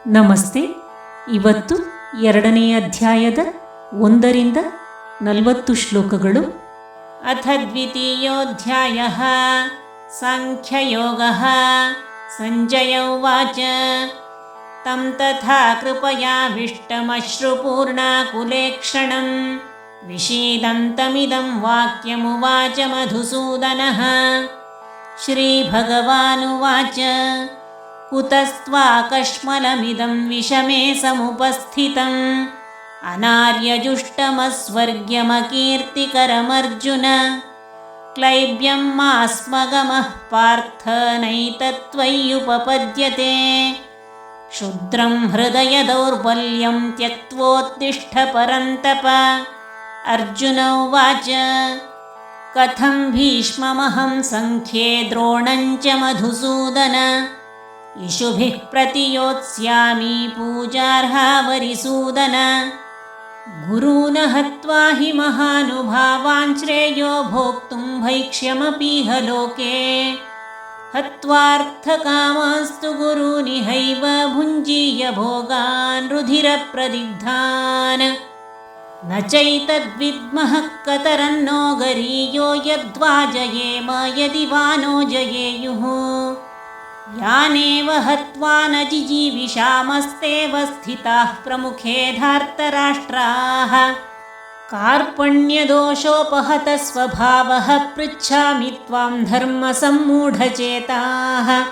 ನಮಸ್ತೆ ಇವತ್ತು ಎರಡನೇ ಅಧ್ಯಾಯದ ಒಂದರಿಂದ ನಲವತ್ತು ಶ್ಲೋಕಗಳು अथ द्वितीयोऽध्यायः साङ्ख्ययोगः सञ्जय उवाच तं तथा कृपयाविष्टमश्रुपूर्णाकुलेक्षणं विषीदन्तमिदं वाक्यमुवाच मधुसूदनः श्रीभगवानुवाच कुतस्त्वाकश्मलमिदं विषमे समुपस्थितम्। अनार्यजुष्टमस्वर्ग्यमकीर्तिकरमर्जुन। क्लैब्यं मास्मगमः पार्थ नैतत्त्वय्युपपद्यते क्षुद्रं हृदयदौर्बल्यं त्यक्त्वोत्तिष्ठ परन्तप अर्जुन उवाच कथं भीष्ममहं सङ्ख्ये द्रोणं च मधुसूदन इषुभिः प्रतियोत्स्यामि पूजार्हा वरिसूदन गुरून् हत्वा हि महानुभावान् श्रेयो भोक्तुं भैक्ष्यमपीह लोके। हत्वार्थकामास्तु गुरूनिहैव भुञ्जीय भोगान् रुधिरप्रदिग्धान्। न चैतद्विद्मः कतरन्नो गरीयो यद्वा जयेम यदि वा नो जयेयुः यानेव हत्वा न जिजीविषामस्तेव स्थिताः प्रमुखे धार्तराष्ट्राः। कार्पण्यदोषोपहतस्वभावः पृच्छामि त्वां धर्मसम्मूढचेताः।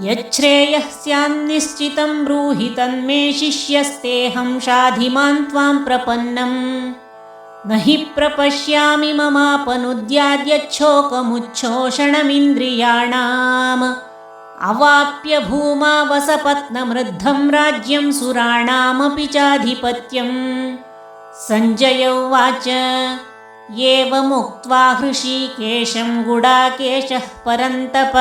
यच्छ्रेयः स्यान्निश्चितं ब्रूहि तन्मे शिष्यस्तेऽहं शाधिमान् त्वां प्रपन्नम्। न हि प्रपश्यामि ममापनुद्याद्यच्छोकमुच्छोषणमिन्द्रियाणाम् अवाप्य भूमा वसपत्नमृद्धं राज्यं सुराणामपि चाधिपत्यम्। सञ्जय उवाच एवमुक्त्वा हृषीकेशं गुडाकेशः परन्तप।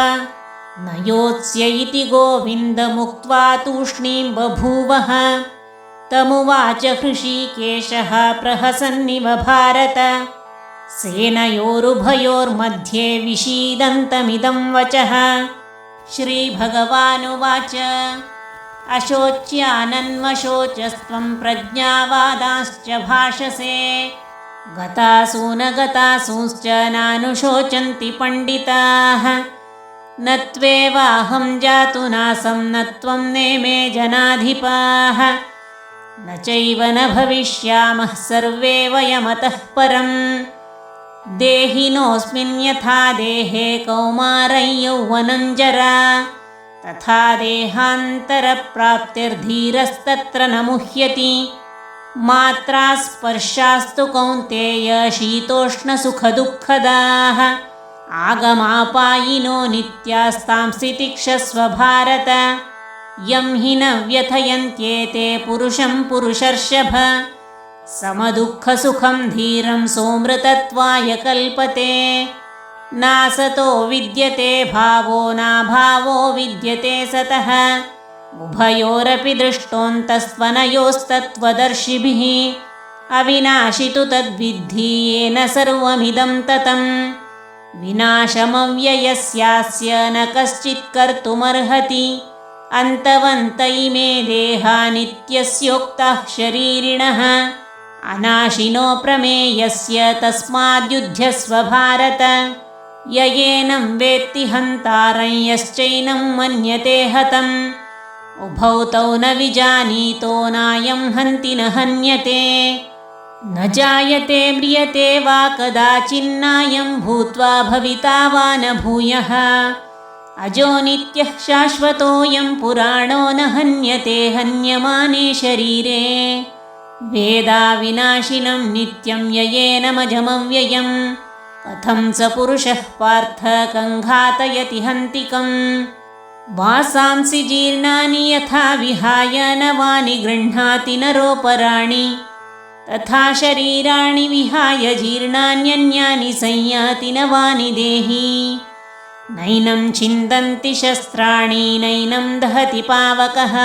न योत्स्य इति गोविन्दमुक्त्वा तूष्णीं बभूवः। तमुवाच हृषीकेशः प्रहसन्निव भारत। सेनयोरुभयोर्मध्ये विषीदन्तमिदं वचः श्रीभगवानुवाच। अशोच्यानन्वशोचस्त्वं प्रज्ञावादांश्च भाषसे। गतासून गतासूंश्च नानुशोचन्ति पण्डिताः। न त्वेवाहं जातु नासं न त्वं नेमे जनाधिपाः। न चैव न भविष्यामः सर्वे वयमतः परम् देहिनोऽस्मिन् यथा देहे कौमारं यौवनं जरा तथा देहान्तरप्राप्तिर्धीरस्तत्र न मुह्यति। मात्रा स्पर्शास्तु कौन्तेय शीतोष्णसुखदुःखदाः। आगमापायिनो नित्यास्तांसि तिक्षस्व भारत। यं हि न व्यथयन्त्येते पुरुषं पुरुषर्षभ समदुःखसुखं धीरं सोमृतत्वाय कल्पते। नासतो विद्यते भावो नाभावो विद्यते सतः। उभयोरपि दृष्टोऽन्तस्त्वनयोस्तत्त्वदर्शिभिः। अविनाशि तु तद्विद्धि येन सर्वमिदं ततं विनाशमव्ययस्यास्य न कश्चित् कर्तुमर्हति। अन्तवन्त इमे देहा नित्यस्योक्ताः शरीरिणः अनाशिनो प्रमेयस्य तस्माद्युध्यस्व भारत य एनं वेत्ति हन्तारं यश्चैनं मन्यते हतम्। उभौ तौ न विजानीतो नायं हन्ति न हन्यते। न जायते म्रियते वा कदाचिन्नायं भूत्वा भविता वा न भूयः। अजो नित्यः शाश्वतोऽयं पुराणो न हन्यते हन्यमाने शरीरे वेदाविनाशिनं नित्यं ययेनमजमव्ययं कथं स पुरुषः पार्थ कङ्घातयति हन्तिकम् वासांसि जीर्णानि यथा विहाय नवानि गृह्णाति नरोपराणि। तथा शरीराणि विहाय जीर्णान्यन्यानि संयाति नवानि देहि। नैनं छिन्दन्ति शस्त्राणि नैनं दहति पावकः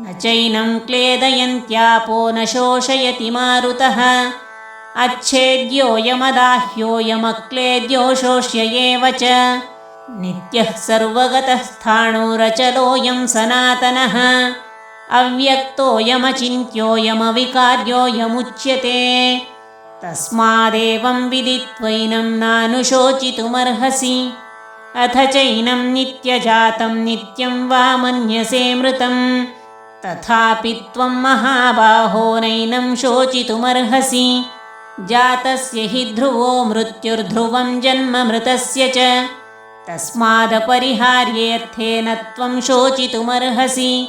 न चैनं क्लेदयन्त्यापो न शोषयति मारुतः। अच्छेद्योऽयमदाह्योऽयमक्लेद्यो शोष्य एव च। नित्यः सर्वगतः स्थाणुरचलोऽयं सनातनः। अव्यक्तोऽयमचिन्त्योऽयमविकार्योऽयमुच्यते। तस्मादेवं विदित्वैनं नानुशोचितुमर्हसि। अथ चैनं नित्यजातं नित्यं वा मन्यसे मृतं तथापि त्वं महाबाहो नैनं शोचितुमर्हसि। जातस्य हि ध्रुवो मृत्युर्ध्रुवं जन्म मृतस्य च। तस्मादपरिहार्येऽर्थेन त्वं शोचितुमर्हसि।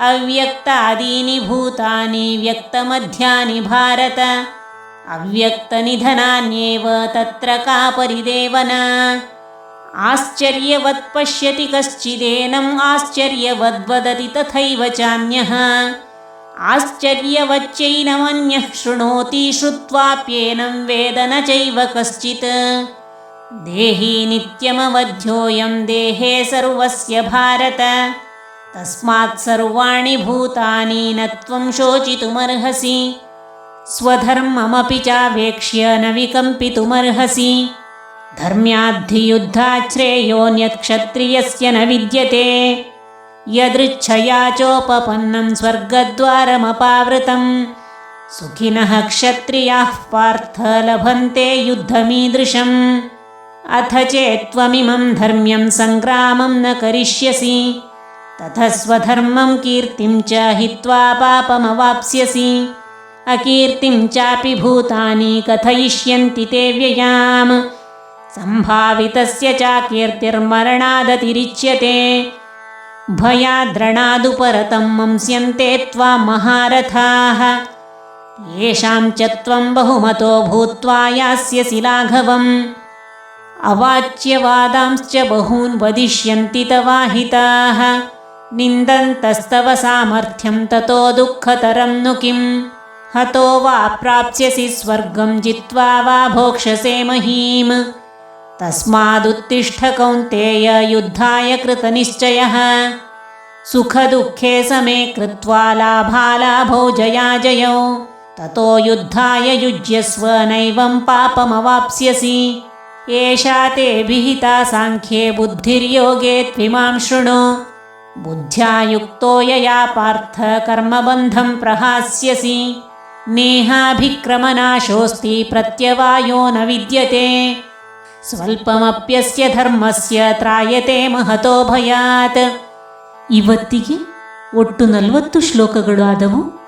अव्यक्तादीनि भूतानि व्यक्तमध्यानि भारत। अव्यक्तनिधनान्येव तत्र का परिदेवना आश्चर्यवत् पश्यति कश्चिदेनम् आश्चर्यवद्वदति तथैव चान्यः। आश्चर्यवच्चैनमन्यः शृणोति श्रुत्वाप्येनं वेद न चैव कश्चित्। देही नित्यमवध्योऽयं देहे सर्वस्य भारत। तस्मात् सर्वाणि भूतानि न त्वं शोचितुमर्हसि। स्वधर्ममपि चावेक्ष्य न विकम्पितुमर्हसि धर्म्याद्धियुद्धाच्छ्रेयोऽन्यत्क्षत्रियस्य न विद्यते। यदृच्छया चोपपन्नं स्वर्गद्वारमपावृतं सुखिनः क्षत्रियाः पार्थ लभन्ते युद्धमीदृशम्। अथ चेत्त्वमिमं धर्म्यं सङ्ग्रामं न करिष्यसि। ततः स्वधर्मं कीर्तिं च हित्वा पापमवाप्स्यसि। अकीर्तिं चापि भूतानि कथयिष्यन्ति ते व्ययाम् सम्भावितस्य चाकीर्तिर्मरणादतिरिच्यते भयाद्रणादुपरतं मंस्यन्ते त्वां महारथाः। येषां च त्वं बहुमतो भूत्वा यास्यसि लाघवम् अवाच्यवादांश्च बहून् वदिष्यन्ति तवाहिताः। निन्दन्तस्तव सामर्थ्यं ततो दुःखतरं नु किम्? हतो वा प्राप्स्यसि स्वर्गं जित्वा वा भोक्ष्यसे महीम् तस्मादुत्तिष्ठ कौन्तेय युद्धाय कृतनिश्चयः। सुखदुःखे समे कृत्वा लाभालाभौ जयाजयौ। ततो युद्धाय युज्यस्व नैवं पापमवाप्स्यसि। एषा ते विहिता साङ्ख्ये बुद्धिर्योगे त्विमां शृणु। बुद्ध्या युक्तो यया पार्थ कर्मबन्धं प्रहास्यसि। नेहाभिक्रमनाशोऽस्ति प्रत्यवायो न विद्यते ಸ್ವಲ್ಪಮಪ್ಯಸ್ಯ ಧರ್ಮಸ್ಯ ತ್ರಾಯತೆ ಮಹತೋ ಭಯಾತ್. ಇವತ್ತಿಗೆ ಒಟ್ಟು ನಲವತ್ತು ಶ್ಲೋಕಗಳು ಆದವು.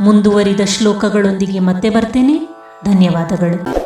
ಮುಂದುವರಿದ ಶ್ಲೋಕಗಳೊಂದಿಗೆ ಮತ್ತೆ ಬರ್ತೇನೆ. ಧನ್ಯವಾದಗಳು.